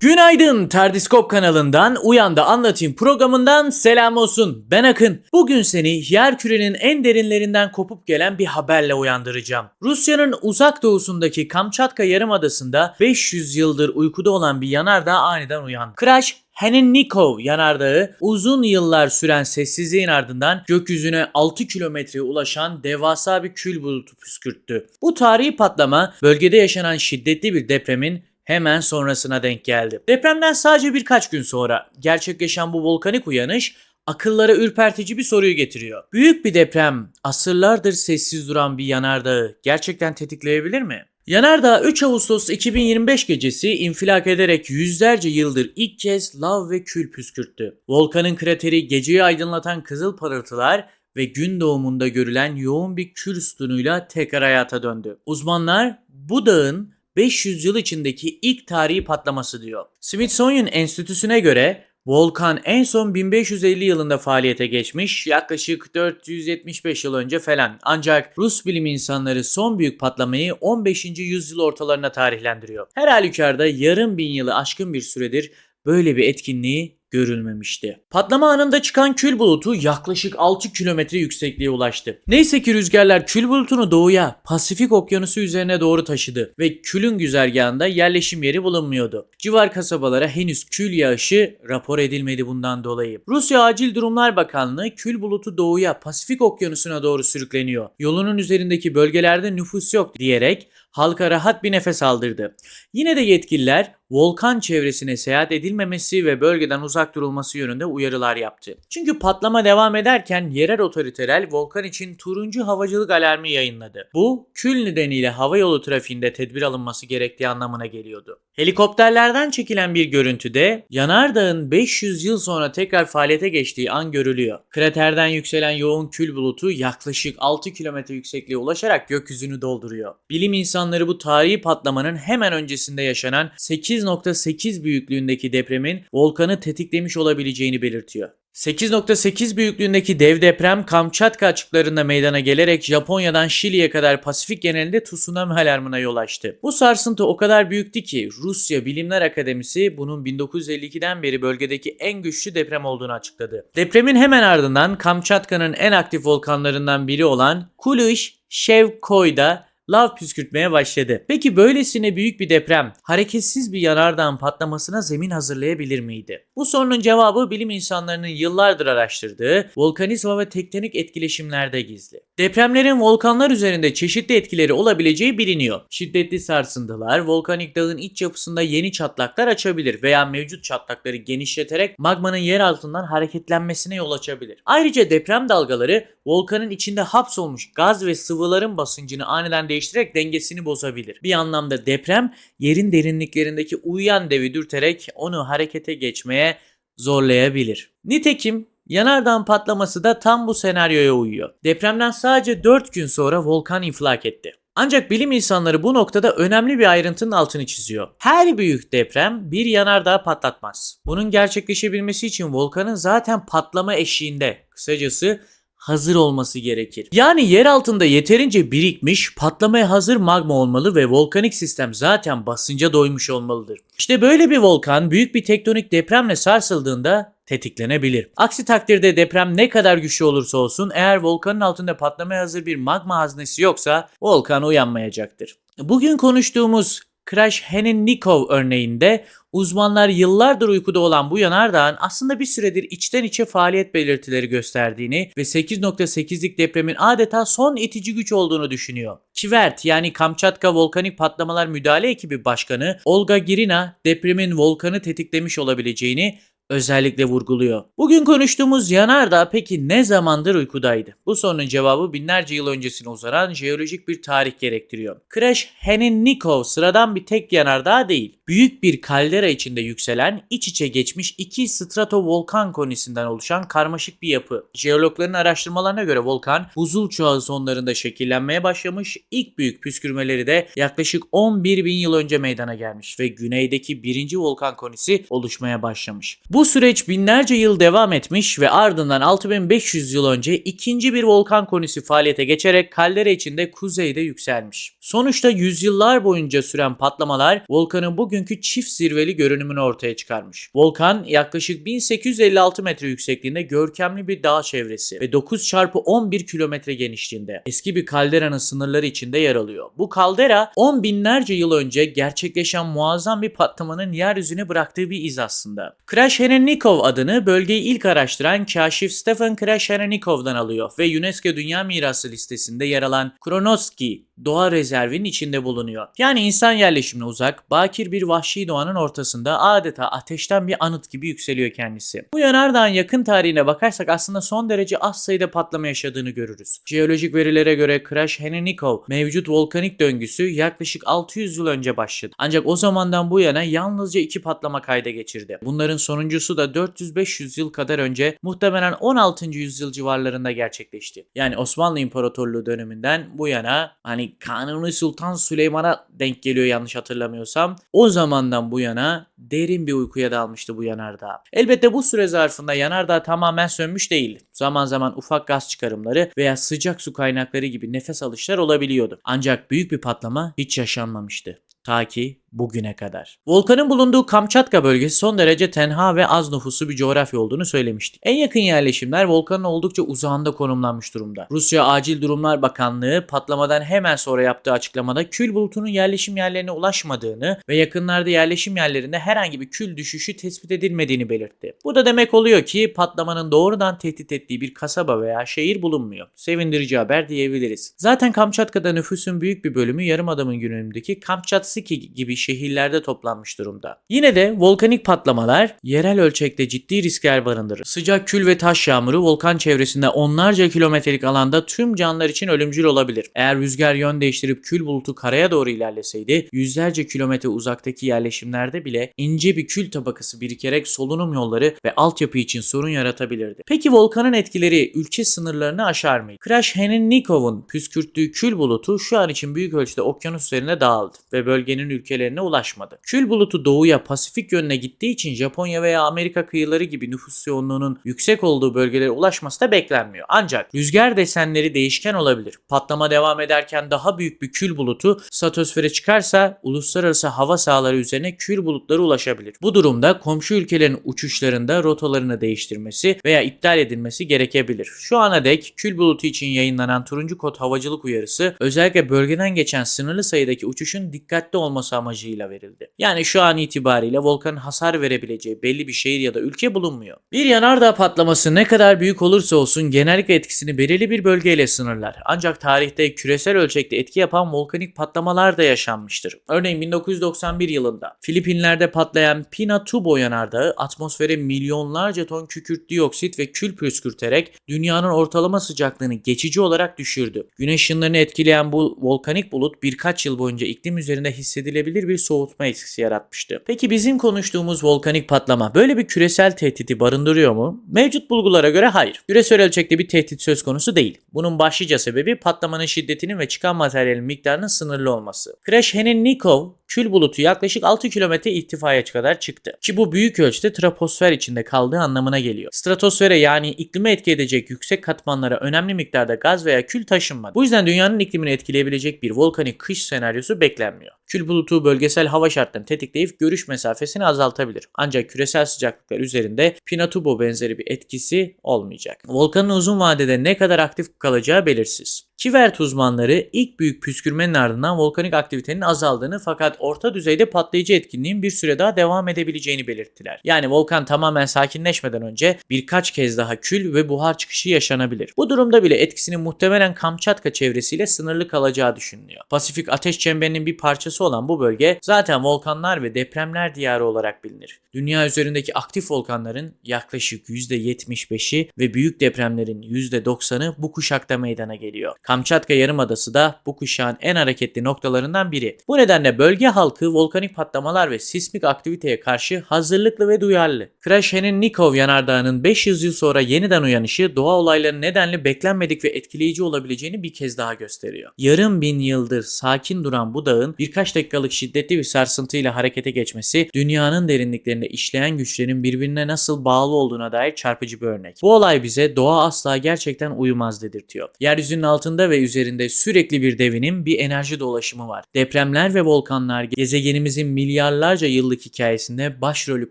Günaydın Terdiskop kanalından Uyandı Anlatayım programından selam olsun. Ben Akın. Bugün seni yer kürenin en derinlerinden kopup gelen bir haberle uyandıracağım. Rusya'nın uzak doğusundaki Kamçatka Yarımadası'nda 500 yıldır uykuda olan bir yanardağ aniden uyandı. Crash Henennikov yanardağı uzun yıllar süren sessizliğin ardından gökyüzüne 6 kilometreye ulaşan devasa bir kül bulutu püskürttü. Bu tarihi patlama bölgede yaşanan şiddetli bir depremin hemen sonrasına denk geldi. Depremden sadece birkaç gün sonra gerçekleşen bu volkanik uyanış akıllara ürpertici bir soruyu getiriyor. Büyük bir deprem asırlardır sessiz duran bir yanardağı gerçekten tetikleyebilir mi? Yanardağ 3 Ağustos 2025 gecesi infilak ederek yüzlerce yıldır ilk kez lav ve kül püskürttü. Volkanın krateri geceyi aydınlatan kızıl parıltılar ve gün doğumunda görülen yoğun bir kül sütunuyla tekrar hayata döndü. Uzmanlar bu dağın 500 yıl içindeki ilk tarihi patlaması diyor. Smithsonian Enstitüsü'ne göre volkan en son 1550 yılında faaliyete geçmiş yaklaşık 475 yıl önce falan. Ancak Rus bilim insanları son büyük patlamayı 15. yüzyıl ortalarına tarihlendiriyor. Her halükarda yarım bin yılı aşkın bir süredir böyle bir etkinliği görülmemişti. Patlama anında çıkan kül bulutu yaklaşık 6 kilometre yüksekliğe ulaştı. Neyse ki rüzgarlar kül bulutunu doğuya, Pasifik okyanusu üzerine doğru taşıdı ve külün güzergahında yerleşim yeri bulunmuyordu. Civar kasabalara henüz kül yağışı rapor edilmedi bundan dolayı. Rusya Acil Durumlar Bakanlığı kül bulutu doğuya, Pasifik okyanusuna doğru sürükleniyor. Yolunun üzerindeki bölgelerde nüfus yok diyerek halka rahat bir nefes aldırdı. Yine de yetkililer volkan çevresine seyahat edilmemesi ve bölgeden uzak durulması yönünde uyarılar yaptı. Çünkü patlama devam ederken yerel otoriteler volkan için turuncu havacılık alarmı yayınladı. Bu kül nedeniyle havayolu trafiğinde tedbir alınması gerektiği anlamına geliyordu. Helikopterlerden çekilen bir görüntüde yanardağın 500 yıl sonra tekrar faaliyete geçtiği an görülüyor. Kraterden yükselen yoğun kül bulutu yaklaşık 6 kilometre yüksekliğe ulaşarak gökyüzünü dolduruyor. Bilim insanları bu tarihi patlamanın hemen öncesinde yaşanan 8.8 büyüklüğündeki depremin volkanı tetiklemiş olabileceğini belirtiyor. 8.8 büyüklüğündeki dev deprem Kamçatka açıklarında meydana gelerek Japonya'dan Şili'ye kadar Pasifik genelinde tsunami alarmına yol açtı. Bu sarsıntı o kadar büyüktü ki Rusya Bilimler Akademisi bunun 1952'den beri bölgedeki en güçlü deprem olduğunu açıkladı. Depremin hemen ardından Kamçatka'nın en aktif volkanlarından biri olan Kulish Shevkoy'da lav püskürtmeye başladı. Peki böylesine büyük bir deprem hareketsiz bir yanardağın patlamasına zemin hazırlayabilir miydi? Bu sorunun cevabı bilim insanlarının yıllardır araştırdığı volkanizma ve tektonik etkileşimlerde gizli. Depremlerin volkanlar üzerinde çeşitli etkileri olabileceği biliniyor. Şiddetli sarsıntılar volkanik dağın iç yapısında yeni çatlaklar açabilir veya mevcut çatlakları genişleterek magmanın yer altından hareketlenmesine yol açabilir. Ayrıca deprem dalgaları volkanın içinde hapsolmuş gaz ve sıvıların basıncını aniden değiştirerek dengesini bozabilir. Bir anlamda deprem yerin derinliklerindeki uyuyan devi dürterek onu harekete geçmeye zorlayabilir. Nitekim yanardağın patlaması da tam bu senaryoya uyuyor. Depremden sadece 4 gün sonra volkan infilak etti. Ancak bilim insanları bu noktada önemli bir ayrıntının altını çiziyor. Her büyük deprem bir yanardağ patlatmaz. Bunun gerçekleşebilmesi için volkanın zaten patlama eşiğinde, kısacası hazır olması gerekir. Yani yer altında yeterince birikmiş, patlamaya hazır magma olmalı ve volkanik sistem zaten basınca doymuş olmalıdır. İşte böyle bir volkan büyük bir tektonik depremle sarsıldığında tetiklenebilir. Aksi takdirde deprem ne kadar güçlü olursa olsun eğer volkanın altında patlamaya hazır bir magma haznesi yoksa volkan uyanmayacaktır. Bugün konuştuğumuz Crash Henennikov örneğinde uzmanlar yıllardır uykuda olan bu yanardağın aslında bir süredir içten içe faaliyet belirtileri gösterdiğini ve 8.8'lik depremin adeta son itici güç olduğunu düşünüyor. Kivert yani Kamçatka Volkanik Patlamalar Müdahale Ekibi Başkanı Olga Girina depremin volkanı tetiklemiş olabileceğini özellikle vurguluyor. Bugün konuştuğumuz yanardağ peki ne zamandır uykudaydı? Bu sorunun cevabı binlerce yıl öncesine uzanan jeolojik bir tarih gerektiriyor. Crash Henennikov sıradan bir tek yanardağ değil. Büyük bir kaldera içinde yükselen, iç içe geçmiş iki stratovolkan konisinden oluşan karmaşık bir yapı. Jeologların araştırmalarına göre volkan buzul çağı sonlarında şekillenmeye başlamış, ilk büyük püskürmeleri de yaklaşık 11 bin yıl önce meydana gelmiş ve güneydeki birinci volkan konisi oluşmaya başlamış. Süreç binlerce yıl devam etmiş ve ardından 6500 yıl önce ikinci bir volkan konisi faaliyete geçerek kaldera içinde kuzeyde yükselmiş. Sonuçta yüzyıllar boyunca süren patlamalar volkanın bugünkü çift zirveli görünümünü ortaya çıkarmış. Volkan yaklaşık 1856 metre yüksekliğinde görkemli bir dağ çevresi ve 9 çarpı 11 kilometre genişliğinde. Eski bir kalderanın sınırları içinde yer alıyor. Bu kaldera 10 binlerce yıl önce gerçekleşen muazzam bir patlamanın yeryüzüne bıraktığı bir iz aslında. Krasherenikov adını bölgeyi ilk araştıran kaşif Stefan Krasherenikov'dan alıyor ve UNESCO Dünya Mirası listesinde yer alan Kronoski doğa rezervinin içinde bulunuyor. Yani insan yerleşimine uzak, bakir bir vahşi doğanın ortasında adeta ateşten bir anıt gibi yükseliyor kendisi. Bu yanardağın yakın tarihine bakarsak aslında son derece az sayıda patlama yaşadığını görürüz. Jeolojik verilere göre Crash Henenikov mevcut volkanik döngüsü yaklaşık 600 yıl önce başladı. Ancak o zamandan bu yana yalnızca iki patlama kayda geçirdi. Bunların sonuncusu da 400-500 yıl kadar önce muhtemelen 16. yüzyıl civarlarında gerçekleşti. Yani Osmanlı İmparatorluğu döneminden bu yana hani Kanuni Sultan Süleyman'a denk geliyor yanlış hatırlamıyorsam. O zamandan bu yana derin bir uykuya dalmıştı bu yanardağ. Elbette bu süre zarfında yanardağ tamamen sönmüş değil. Zaman zaman ufak gaz çıkarımları veya sıcak su kaynakları gibi nefes alışlar olabiliyordu. Ancak büyük bir patlama hiç yaşanmamıştı. Ta ki bugüne kadar. Volkanın bulunduğu Kamçatka bölgesi son derece tenha ve az nüfuslu bir coğrafya olduğunu söylemiştik. En yakın yerleşimler volkanın oldukça uzağında konumlanmış durumda. Rusya Acil Durumlar Bakanlığı patlamadan hemen sonra yaptığı açıklamada kül bulutunun yerleşim yerlerine ulaşmadığını ve yakınlarda yerleşim yerlerinde herhangi bir kül düşüşü tespit edilmediğini belirtti. Bu da demek oluyor ki patlamanın doğrudan tehdit ettiği bir kasaba veya şehir bulunmuyor. Sevindirici haber diyebiliriz. Zaten Kamçatka'da nüfusun büyük bir bölümü yarımadamın güneyindeki Kamçatsiki gibi şehirlerde toplanmış durumda. Yine de volkanik patlamalar yerel ölçekte ciddi riskler barındırır. Sıcak kül ve taş yağmuru volkan çevresinde onlarca kilometrelik alanda tüm canlılar için ölümcül olabilir. Eğer rüzgar yön değiştirip kül bulutu karaya doğru ilerleseydi yüzlerce kilometre uzaktaki yerleşimlerde bile ince bir kül tabakası birikerek solunum yolları ve altyapı için sorun yaratabilirdi. Peki volkanın etkileri ülke sınırlarını aşar mıydı? Crash Henennikov'un püskürttüğü kül bulutu şu an için büyük ölçüde okyanus üzerine dağıldı ve bölgenin ülkelerine ulaşmadı. Kül bulutu doğuya Pasifik yönüne gittiği için Japonya veya Amerika kıyıları gibi nüfus yoğunluğunun yüksek olduğu bölgelere ulaşması da beklenmiyor. Ancak rüzgar desenleri değişken olabilir. Patlama devam ederken daha büyük bir kül bulutu stratosfere çıkarsa uluslararası hava sahaları üzerine kül bulutları ulaşabilir. Bu durumda komşu ülkelerin uçuşlarında rotalarını değiştirmesi veya iptal edilmesi gerekebilir. Şu ana dek kül bulutu için yayınlanan turuncu kod havacılık uyarısı özellikle bölgeden geçen sınırlı sayıdaki uçuşun dikkatli olması amacıyla verildi. Yani şu an itibariyle volkanın hasar verebileceği belli bir şehir ya da ülke bulunmuyor. Bir yanardağ patlaması ne kadar büyük olursa olsun genellikle etkisini belirli bir bölgeyle sınırlar. Ancak tarihte küresel ölçekte etki yapan volkanik patlamalar da yaşanmıştır. Örneğin 1991 yılında Filipinler'de patlayan Pinatubo yanardağı atmosfere milyonlarca ton kükürt dioksit ve kül püskürterek dünyanın ortalama sıcaklığını geçici olarak düşürdü. Güneş ışınlarını etkileyen bu volkanik bulut birkaç yıl boyunca iklim üzerinde hissedilebilir bir soğutma etkisi yaratmıştı. Peki bizim konuştuğumuz volkanik patlama böyle bir küresel tehdidi barındırıyor mu? Mevcut bulgulara göre hayır. Küresel ölçekte bir tehdit söz konusu değil. Bunun başlıca sebebi patlamanın şiddetinin ve çıkan materyalin miktarının sınırlı olması. Crash Henennikov kül bulutu yaklaşık 6 kilometre irtifaya kadar çıktı. Ki bu büyük ölçüde troposfer içinde kaldığı anlamına geliyor. Stratosfere yani iklime etki edecek yüksek katmanlara önemli miktarda gaz veya kül taşınmadı. Bu yüzden dünyanın iklimini etkileyebilecek bir volkanik kış senaryosu beklenmiyor. Kül bulutu bölgesel hava şartlarını tetikleyip görüş mesafesini azaltabilir. Ancak küresel sıcaklıklar üzerinde Pinatubo benzeri bir etkisi olmayacak. Volkanın uzun vadede ne kadar aktif kalacağı belirsiz. Kivert uzmanları ilk büyük püskürmenin ardından volkanik aktivitenin azaldığını fakat orta düzeyde patlayıcı etkinliğin bir süre daha devam edebileceğini belirttiler. Yani volkan tamamen sakinleşmeden önce birkaç kez daha kül ve buhar çıkışı yaşanabilir. Bu durumda bile etkisinin muhtemelen Kamçatka çevresiyle sınırlı kalacağı düşünülüyor. Pasifik ateş çemberinin bir parçası olan bu bölge zaten volkanlar ve depremler diyarı olarak bilinir. Dünya üzerindeki aktif volkanların yaklaşık %75'i ve büyük depremlerin %90'ı bu kuşakta meydana geliyor. Kamçatka Yarımadası da bu kuşağın en hareketli noktalarından biri. Bu nedenle bölge halkı volkanik patlamalar ve sismik aktiviteye karşı hazırlıklı ve duyarlı. Krashenin-Nikov yanardağının 500 yıl sonra yeniden uyanışı doğa olayları nedenle beklenmedik ve etkileyici olabileceğini bir kez daha gösteriyor. Yarım bin yıldır sakin duran bu dağın birkaç dakikalık şiddetli bir sarsıntıyla harekete geçmesi dünyanın derinliklerinde işleyen güçlerin birbirine nasıl bağlı olduğuna dair çarpıcı bir örnek. Bu olay bize doğa asla gerçekten uyumaz dedirtiyor. Yeryüzünün altında altında ve üzerinde sürekli bir devinin bir enerji dolaşımı var. Depremler ve volkanlar gezegenimizin milyarlarca yıllık hikayesinde başrolü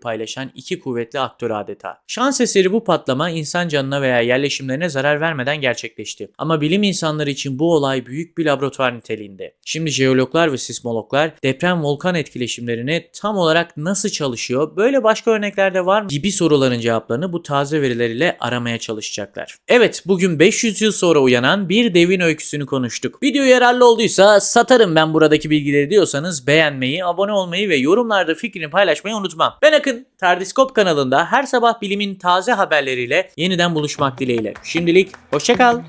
paylaşan iki kuvvetli aktör adeta. Şans eseri bu patlama insan canına veya yerleşimlerine zarar vermeden gerçekleşti. Ama bilim insanları için bu olay büyük bir laboratuvar niteliğinde. Şimdi jeologlar ve sismologlar deprem volkan etkileşimlerini tam olarak nasıl çalışıyor, böyle başka örneklerde var mı gibi soruların cevaplarını bu taze veriler ile aramaya çalışacaklar. Evet, bugün 500 yıl sonra uyanan bir devin öyküsünü konuştuk. Video yararlı olduysa satarım ben buradaki bilgileri diyorsanız beğenmeyi, abone olmayı ve yorumlarda fikrini paylaşmayı unutmam. Ben Akın, Tardiskop kanalında her sabah bilimin taze haberleriyle yeniden buluşmak dileğiyle. Şimdilik hoşçakal.